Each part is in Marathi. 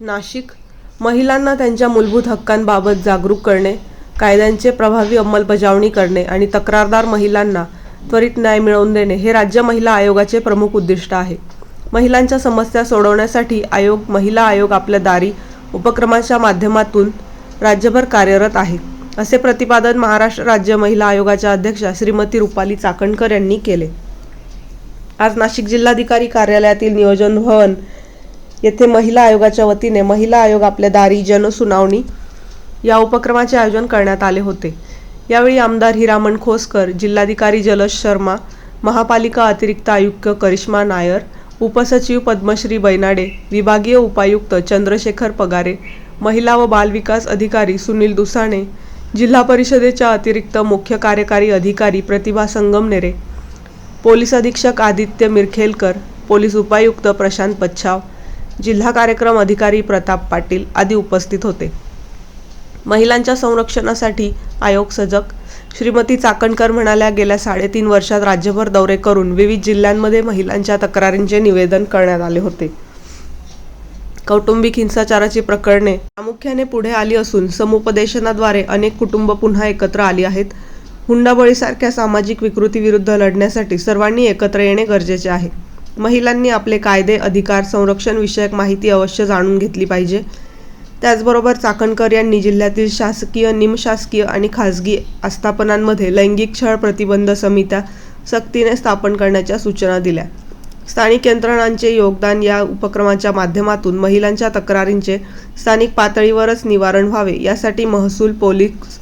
नाशिक. महिलांना त्यांच्या मूलभूत हक्कांबाबत जागरूक करणे कायद्यांचे प्रभावी अंमलबजावणी करणे आणि तक्रारदार महिलांना त्वरित न्याय मिळवून देणे हे राज्य महिला आयोगाचे प्रमुख उद्दिष्ट आहे. महिलांच्या समस्या सोडवण्यासाठी आयोग महिला आयोग आपल्या दारी उपक्रमाच्या माध्यमातून राज्यभर कार्यरत आहे असे प्रतिपादन महाराष्ट्र राज्य महिला आयोगाच्या अध्यक्षा श्रीमती रुपाली चाकणकर यांनी केले. आज नाशिक जिल्हाधिकारी कार्यालयातील नियोजन भवन येथे महिला आयोगाच्या वतीने महिला आयोग आपल्या दारी जनसुनावणी या उपक्रमाचे आयोजन करण्यात आले होते. यावेळी आमदार हिरामण खोसकर जिल्हाधिकारी जलज शर्मा महापालिका अतिरिक्त आयुक्त करिश्मा नायर उपसचिव पद्मश्री बैनाडे विभागीय उपायुक्त चंद्रशेखर पगारे महिला व बालविकास अधिकारी सुनील दुसाणे जिल्हा परिषदेच्या अतिरिक्त मुख्य कार्यकारी अधिकारी प्रतिभा संगमनेरे पोलीस अधीक्षक आदित्य मिरखेलकर पोलीस उपायुक्त प्रशांत पच्छाव जिल्हा कार्यक्रम अधिकारी प्रताप पाटील आदी उपस्थित होते. महिलांच्या संरक्षणासाठी आयोग सजग. श्रीमती चाकणकर म्हणाल्या गेल्या साडेतीन वर्षात राज्यभर दौरे करून विविध जिल्ह्यांमध्ये महिलांच्या तक्रारींचे निवेदन करण्यात आले होते. कौटुंबिक हिंसाचाराची प्रकरणे प्रामुख्याने पुढे आली असून समुपदेशनाद्वारे अनेक कुटुंब पुन्हा एकत्र आली आहेत. हुंडाबळीसारख्या सामाजिक विकृतीविरुद्ध लढण्यासाठी सर्वांनी एकत्र येणे गरजेचे आहे. महिलांनी आपले कायदे अधिकार संरक्षण विषयक माहिती अवश्य जाणून घेतली पाहिजे. त्याचबरोबर चाकणकर यांनी जिल्ह्यातील शासकीय निमशासकीय आणि खासगी आस्थापनांमध्ये लैंगिक छळ प्रतिबंध समित्या सक्तीने स्थापन करण्याच्या सूचना दिल्या. स्थानिक यंत्रणांचे योगदान या उपक्रमाच्या माध्यमातून महिलांच्या तक्रारींचे स्थानिक पातळीवरच निवारण व्हावे यासाठी महसूल पोलीस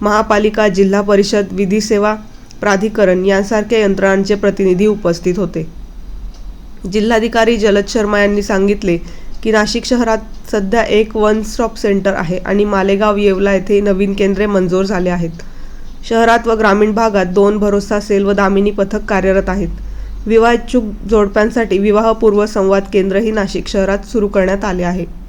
महापालिका जिल्हा परिषद विधी सेवा प्राधिकरण यांसारख्या यंत्रणांचे प्रतिनिधी उपस्थित होते. जिल्हाधिकारी जलद शर्मा यांनी सांगितले की नाशिक शहरात सध्या एक वन स्टॉप सेंटर आहे आणि मालेगाव येवला येथे नवीन केंद्रे मंजूर झाले आहेत. शहरात व ग्रामीण भागात दोन भरोसा सेल व दामिनी पथक कार्यरत आहेत. विवाह इच्छुक जोडप्यांसाठी विवाहपूर्व संवाद केंद्रही नाशिक शहरात सुरू करण्यात आले आहे.